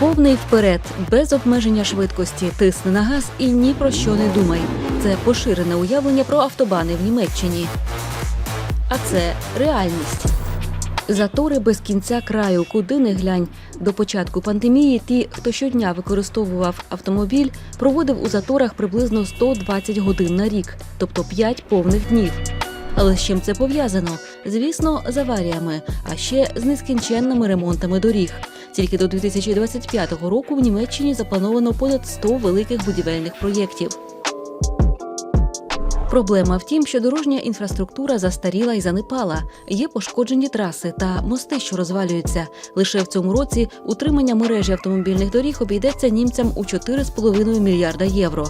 Повний вперед, без обмеження швидкості, тисни на газ і ні про що не думай. Це поширене уявлення про автобани в Німеччині. А це реальність. Затори без кінця краю, куди не глянь. До початку пандемії ті, хто щодня використовував автомобіль, проводив у заторах приблизно 120 годин на рік, тобто 5 повних днів. Але з чим це пов'язано? Звісно, з аваріями, а ще з нескінченними ремонтами доріг. Тільки до 2025 року в Німеччині заплановано понад 100 великих будівельних проєктів. Проблема в тім, що дорожня інфраструктура застаріла і занепала. Є пошкоджені траси та мости, що розвалюються. Лише в цьому році утримання мережі автомобільних доріг обійдеться німцям у 4,5 мільярда євро.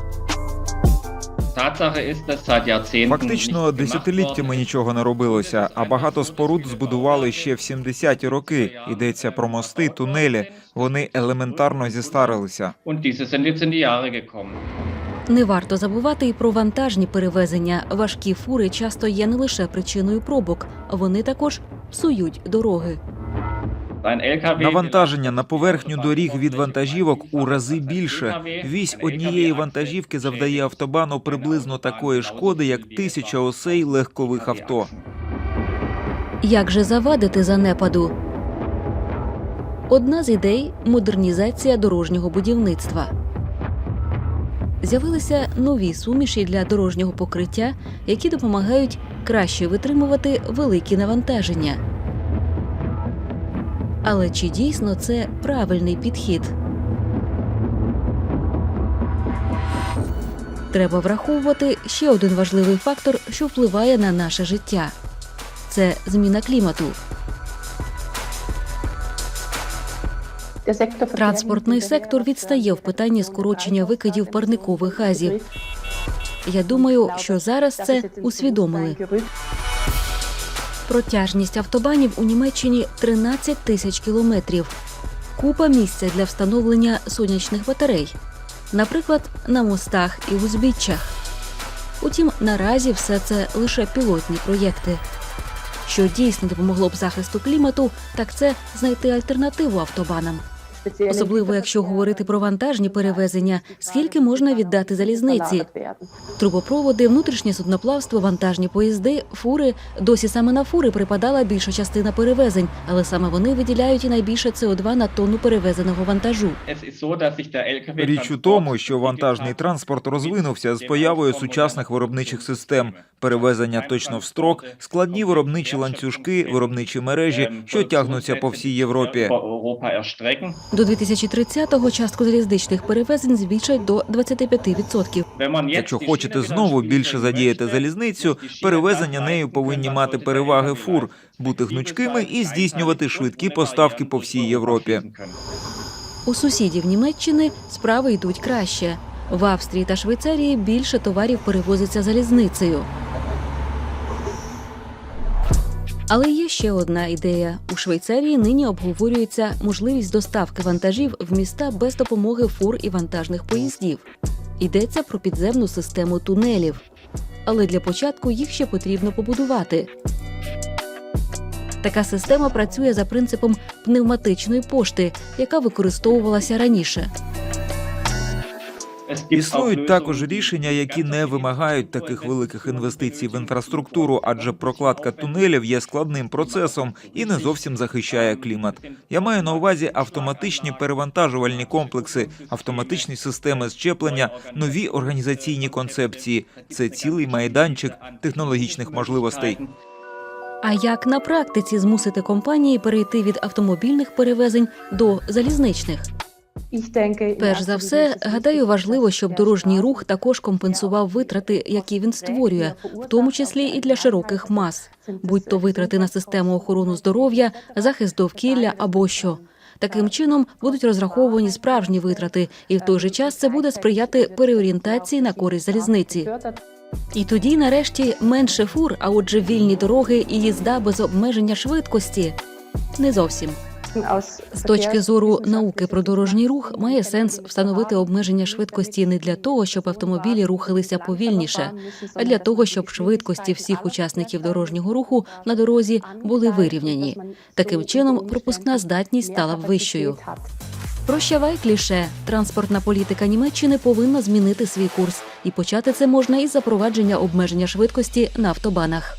Фактично десятиліттями нічого не робилося, а багато споруд збудували ще в 70-ті роки. Йдеться про мости, тунелі. Вони елементарно зістарилися. Не варто забувати і про вантажні перевезення. Важкі фури часто є не лише причиною пробок, вони також псують дороги. Навантаження на поверхню доріг від вантажівок у рази більше. Вісь однієї вантажівки завдає автобану приблизно такої шкоди, як тисяча осей легкових авто. Як же завадити занепаду? Одна з ідей модернізація дорожнього будівництва. З'явилися нові суміші для дорожнього покриття, які допомагають краще витримувати великі навантаження. Але чи дійсно це правильний підхід? Треба враховувати ще один важливий фактор, що впливає на наше життя це зміна клімату. Транспортний сектор відстає в питанні скорочення викидів парникових газів. Я думаю, що зараз це усвідомили. Протяжність автобанів у Німеччині 13 тисяч кілометрів. Купа місця для встановлення сонячних батарей, наприклад, на мостах і узбіччях. Утім, наразі все це лише пілотні проєкти. Що дійсно допомогло б захисту клімату, так це знайти альтернативу автобанам. Особливо якщо говорити про вантажні перевезення, скільки можна віддати залізниці, трубопроводи, внутрішнє судноплавство, вантажні поїзди, фури. Досі саме на фури припадала більша частина перевезень, але саме вони виділяють і найбільше СО2 на тонну перевезеного вантажу. Річ у тому, що вантажний транспорт розвинувся з появою сучасних виробничих систем, перевезення точно в строк, складні виробничі ланцюжки, виробничі мережі, що тягнуться по всій Європі. До 2030-го частку залізничних перевезень збільшать до 25%. Wenn Якщо хочете знову більше задіяти залізницю, перевезення нею повинні мати переваги фур, бути гнучкими і здійснювати швидкі поставки по всій Європі. У сусідів Німеччини справи йдуть краще. В Австрії та Швейцарії більше товарів перевозиться залізницею. Але є ще одна ідея: у Швейцарії нині обговорюється можливість доставки вантажів в міста без допомоги фур і вантажних поїздів. Йдеться про підземну систему тунелів. Але для початку їх ще потрібно побудувати. Така система працює за принципом пневматичної пошти, яка використовувалася раніше. Існують також рішення, які не вимагають таких великих інвестицій в інфраструктуру, адже прокладка тунелів є складним процесом і не зовсім захищає клімат. Я маю на увазі автоматичні перевантажувальні комплекси, автоматичні системи щеплення, нові організаційні концепції. Це цілий майданчик технологічних можливостей. А як на практиці змусити компанії перейти від автомобільних перевезень до залізничних? Перш за все, гадаю, важливо, щоб дорожній рух також компенсував витрати, які він створює, в тому числі і для широких мас, будь то витрати на систему охорони здоров'я, захист довкілля або що. Таким чином будуть розраховані справжні витрати, і в той же час це буде сприяти переорієнтації на користь залізниці. І тоді, нарешті, менше фур, а отже, вільні дороги і їзда без обмеження швидкості. Не зовсім. З точки зору науки про дорожній рух має сенс встановити обмеження швидкості не для того, щоб автомобілі рухалися повільніше, а для того, щоб швидкості всіх учасників дорожнього руху на дорозі були вирівняні. Таким чином, пропускна здатність стала б вищою. Прощавай кліше. Транспортна політика Німеччини повинна змінити свій курс, і почати це можна із запровадження обмеження швидкості на автобанах.